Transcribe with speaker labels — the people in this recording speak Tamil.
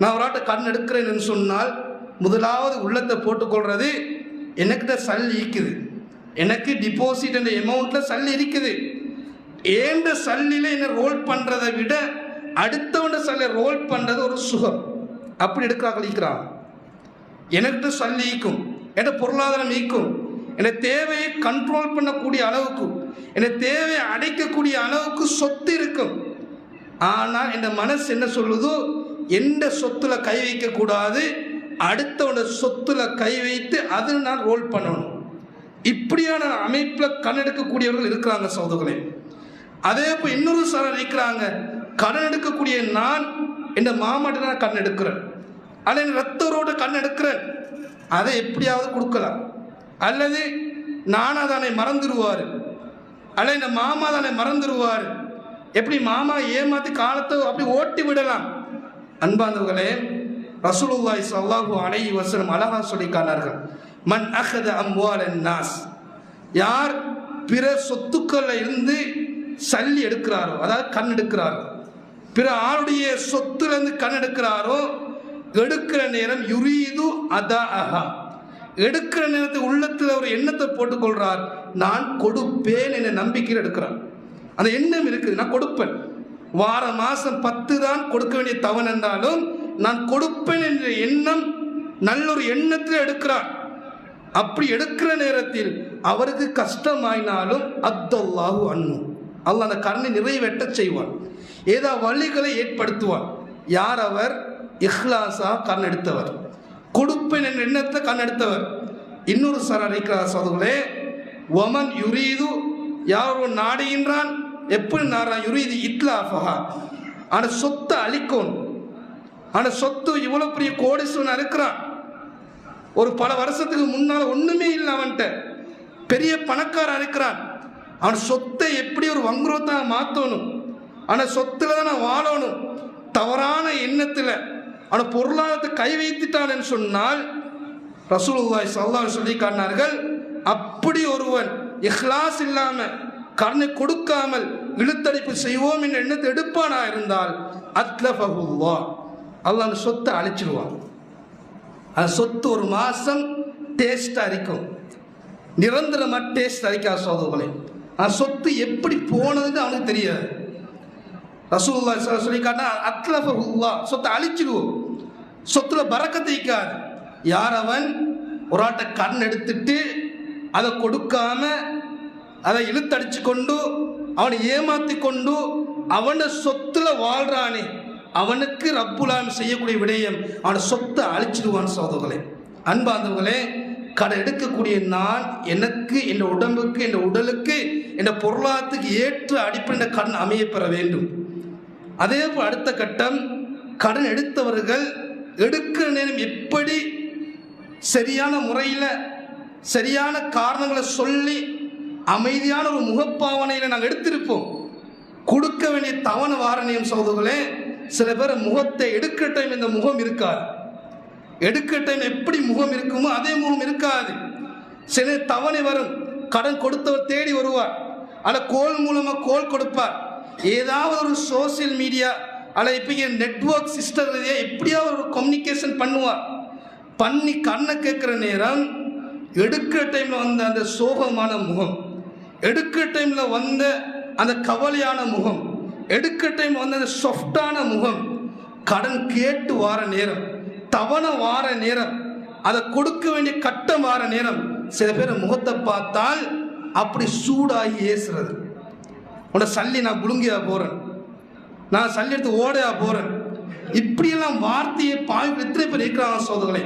Speaker 1: நான் ஒரு ஆட்டை கடன் எடுக்கிறேன்னு சொன்னால் முதலாவது உள்ளத்தை போட்டுக்கொள்றது எனக்கிட்ட சல் இருக்குது. எனக்கு டிபாசிட் என்ற எமௌண்ட்டில் சல் இருக்குது. ஏண்ட சல்லில் என்ன ரோல் பண்ணுறதை விட அடுத்தவண்ட சல்லை ரோல் பண்ணுறது ஒரு சுகம். அப்படி எடுக்கிறார்கள் ஈக்கிறான் எனக்கு சல் ஈக்கும் என் பொருளாதாரம் ஈக்கும் என் தேவையை கண்ட்ரோல் பண்ணக்கூடிய அளவுக்கு என் தேவையை அடைக்கக்கூடிய அளவுக்கு சொத்து இருக்கும். ஆனால் என் மனசு என்ன சொல்லுதோ எந்த சொத்துல கை வைக்கக்கூடாது அடுத்தவன சொத்துல கை வைத்து அதில் நான் ரோல் பண்ணணும். இப்படியான அமைப்பில் கண்ணெடுக்கக்கூடியவர்கள் இருக்கிறாங்க சகோதரர்களே. அதே போல் இன்னொரு சாரர் இருக்கிறாங்க கடன் எடுக்கக்கூடிய நான் இந்த மாமாட்ட நான் கண் எடுக்கிறேன் அல்ல என் ரத்தரோட கண் எடுக்கிறேன் அதை எப்படியாவது கொடுக்கலாம். அல்லது நானா தானே மறந்துடுவார். அல்ல இந்த மாமா தானே மறந்துடுவார். எப்படி மாமா ஏமாத்தி காலத்தை அப்படி ஓட்டி விடலாம். அன்பாந்தவர்களே ரசூலுல்லாய் சல்லாஹு அலை வசனம் அழகா சொல்லி காணார்கள் மண் அஹத அம்வாலன் நாஸ் யார் பிற சொத்துக்களில் இருந்து சல்லி எடுக்கிறாரோ அதாவது கண் எடுக்கிறாரோ பிற ஆளுடைய சொத்துலேருந்து கண் எடுக்கிறாரோ எடுக்கிற நேரம் யுரீது அதா அஹா எடுக்கிற நேரத்தை உள்ளத்தில் ஒரு எண்ணத்தை போட்டுக்கொள்றார். நான் கொடுப்பேன் என்ற நம்பிக்கையில் எடுக்கிறார். அந்த எண்ணம் இருக்குது. நான் கொடுப்பேன். வார மாதம் பத்து தான் கொடுக்க வேண்டிய தவன் என்றாலும் நான் கொடுப்பேன் என்ற எண்ணம் நல்லொரு எண்ணத்தில் எடுக்கிறார். அப்படி எடுக்கிற நேரத்தில் அவருக்கு கஷ்டமாயினாலும் அப்துல்லாஹு அன்னு அல்ல அந்த கருணை நிறைவேற்ற செய்வான். ஏதா வழிகளை ஏற்படுத்துவான். யார் அவர்? இஹ்லாசா கண் எடுத்தவர். கொடுப்பேன் என்ற எண்ணத்தை கண் எடுத்தவர். இன்னொரு சார் அழைக்கிறார் சோதர்களே ஒமன் யுரீது யார் நாடுகின்றான்? எப்படி நாரா யுரீது இத்லாஃபஹா ஆனால் சொத்தை அழிக்கணும். ஆனால் சொத்து இவ்வளோ பெரிய கோடீஸ்வரன் இருக்கிறான். ஒரு பல வருஷத்துக்கு முன்னால் ஒன்றுமே இல்லை அவன்கிட்ட. பெரிய பணக்காரன் இருக்கிறான். அவன் சொத்தை எப்படி ஒரு வங்குரோத்தாக மாற்றணும் ஆனால் சொத்தில் தான் நான் வாழணும்? தவறான எண்ணத்தில். ஆனால் பொருளாதாரத்தை கை வைத்துட்டான்னு சொன்னால் ரசூலுல்லாய் சல்லா சொல்லி காட்டினார்கள் அப்படி ஒருவன் இஹ்லாஸ் இல்லாமல் கருணை கொடுக்காமல் இழுத்தடைப்பு செய்வோம் என்ற எண்ணத்தை எடுப்பானா இருந்தால் அத்லஃபகுல்லா அல்லாஹ் அந்த சொத்தை அழிச்சிடுவான் அந்த சொத்து ஒரு மாதம் டேஸ்ட்டாக இருக்கும். நிரந்தரமாக டேஸ்ட் அரிக்காத சோதர்களே அந்த சொத்து எப்படி போனதுன்னு அவனுக்கு தெரியாது. ரசூல்லா சொல்லி காட்டினா அத்லஃபுல்லா சொத்தை அழிச்சிடுவோம் சொத்துல பறக்க தைக்காது யார் அவன்? ஒரு ஆட்டை கண் எடுத்துட்டு அதை கொடுக்காம அதை இழுத்தடிச்சு கொண்டு அவனை ஏமாத்தி கொண்டு அவனை சொத்துல வாழ்றானே அவனுக்கு ரப்புலாம் செய்யக்கூடிய விடயம் அவனை சொத்தை அழிச்சிடுவான் சோதர்களே அன்பாந்தவர்களே கடை எடுக்கக்கூடிய நான் எனக்கு என் உடம்புக்கு என் உடலுக்கு என் பொருளாதாரத்துக்கு ஏற்ற அடிப்படை கடன் அமைய பெற வேண்டும். அதே போல் அடுத்த கட்டம் கடன் எடுத்தவர்கள் எடுக்கிற நேரம் எப்படி சரியான முறையில் சரியான காரணங்களை சொல்லி அமைதியான ஒரு முகப்பாவனையில் நாங்கள் எடுத்திருப்போம். கொடுக்க வேண்டிய தவண வாரணியம் சோதர்களே சில பேர் முகத்தை எடுக்க டைம் இந்த முகம் இருக்காது. எடுக்க டைம் எப்படி முகம் இருக்குமோ அதே முகம் இருக்காது. சில தவணை வரும். கடன் கொடுத்தவர் தேடி வருவார். அல்ல கோல் மூலமாக கோல் கொடுப்பார். ஏதாவது ஒரு சோசியல் மீடியா அல்ல இப்போ நெட்ஒர்க் சிஸ்டம் எப்படியாவது ஒரு கம்யூனிகேஷன் பண்ணுவார். பண்ணி கண்ணை கேட்குற நேரம் எடுக்கிற டைமில் வந்த அந்த சோகமான முகம். எடுக்க டைமில் வந்த அந்த கவலையான முகம் எடுக்க டைம் வந்த அந்த சாஃப்டான முகம் கடன் கேட்டு வார நேரம் தவணை வார நேரம் அதை கொடுக்க வேண்டிய கட்டம் வார நேரம் சில பேர் முகத்தை பார்த்தால் அப்படி சூடாகி ஏசுறது. உன்னை சல்லி நான் குலுங்கியா போகிறேன் நான் சல்லி எடுத்து ஓடையா போகிறேன் இப்படியெல்லாம் வார்த்தையை பாய் எத்தனை பேர் இருக்கிறாங்க சோதனை